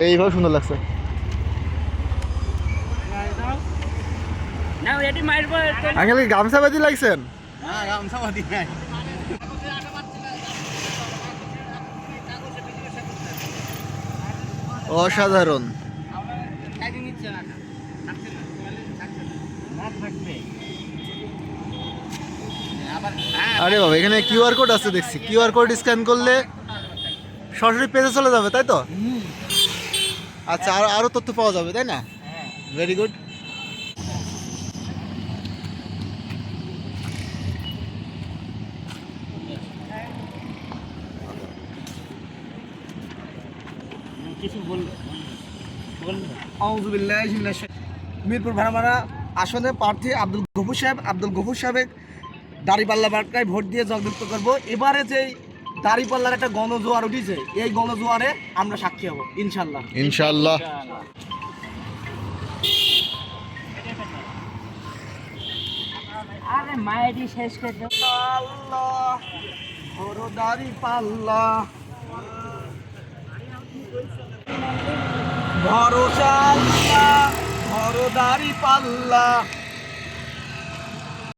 এইভাবে সুন্দর লাগছে। আঙ্কেল গামছা লাগছেন? হ্যাঁ বাদি নাই। অসাধারণ। আরে বাবা এখানে কিউআর কোড আছে দেখছি। কিউআর কোড স্ক্যান করলে সরাসরি পেজে চলে যাবে তাই তো? আচ্ছা আর আরও তথ্য পাওয়া যাবে তাই না? ভেরি গুড কিছু মিরপুর ভাড়ামারা আসনে প্রার্থী আব্দুল গফুর সাহেব আব্দুল গফুর সাহেব দাড়িপাল্লা বাটকায় ভোট দিয়ে জয়যুক্ত করব। এবারে যেই দাড়িপাল্লার একটা গণজোয়ার উঠেছে এই গণজোয়ারে আমরা সাক্ষী হব ইনশাল্লাহ। ইনশাআল্লাহ আরে মায়েরই শেষ করে দাও। আল্লাহ বড় দাড়ি পাল্লা ভরসা আল্লাহ বড় দাড়ি পাল্লা